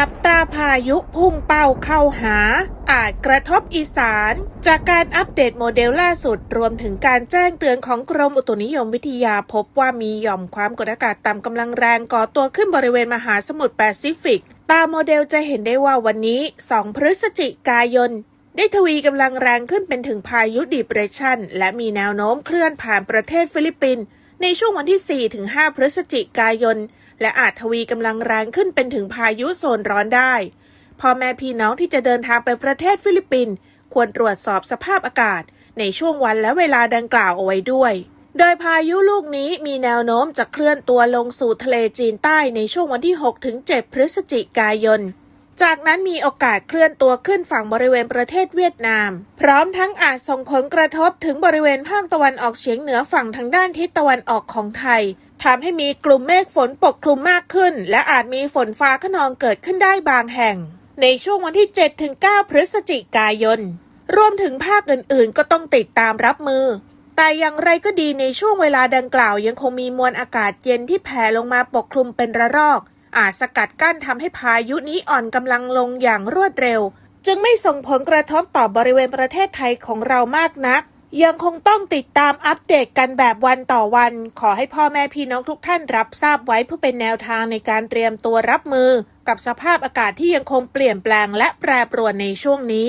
จับตาพายุพุ่งเป้าเข้าหา อาจกระทบอีสาน จากการอัปเดตโมเดลล่าสุด รวมถึงการแจ้งเตือนของกรมอุตุนิยมวิทยาพบว่ามีหย่อมความกดอากาศต่ำกำลังแรงก่อตัวขึ้นบริเวณมหาสมุทรแปซิฟิก ตามโมเดลจะเห็นได้ว่าวันนี้ 2 พฤศจิกายนได้ทวีกำลังแรงขึ้นเป็นถึงพายุดีเปรสชันและมีแนวโน้มเคลื่อนผ่านประเทศฟิลิปปินส์ในช่วงวันที่ 4-5 พฤศจิกายน และอาจทวีกำลังแรงขึ้นเป็นถึงพายุโซนร้อนได้ พ่อแม่พี่น้องที่จะเดินทางไปประเทศฟิลิปปินส์ควรตรวจสอบสภาพอากาศ ในช่วงวันและเวลาดังกล่าวเอาไว้ด้วย โดยพายุลูกนี้มีแนวโน้มจะเคลื่อนตัวลงสู่ทะเลจีนใต้ในช่วงวันที่ 6-7 พฤศจิกายนจากนั้นมีโอกาสเคลื่อนตัวขึ้นฝั่งบริเวณประเทศเวียดนาม พร้อมทั้งอาจส่งผลกระทบถึงบริเวณภาคตะวันออกเฉียงเหนือฝั่งทางด้านทิศตะวันออกของไทย ทำให้มีกลุ่มเมฆฝนปกคลุมมากขึ้น และอาจมีฝนฟ้าขนองเกิดขึ้นได้บางแห่ง ในช่วงวันที่ 7-9 พฤศจิกายน รวมถึงภาคอื่นๆ ก็ต้องติดตามรับมือ แต่อย่างไรก็ดีในช่วงเวลาดังกล่าว ยังคงมีมวลอากาศเย็นที่แผ่ลงมาปกคลุมเป็นระลอก อาจสกัดกั้นทำให้พายุนี้อ่อนกำลังลงอย่างรวดเร็ว จึงไม่ส่งผลกระทบต่อบริเวณประเทศไทยของเรามากนัก ยังคงต้องติดตามอัปเดตกันแบบวันต่อวัน ขอให้พ่อแม่พี่น้องทุกท่านรับทราบไว้เพื่อเป็นแนวทางในการเตรียมตัวรับมือ กับสภาพอากาศที่ยังคงเปลี่ยนแปลงและแปรปรวนในช่วงนี้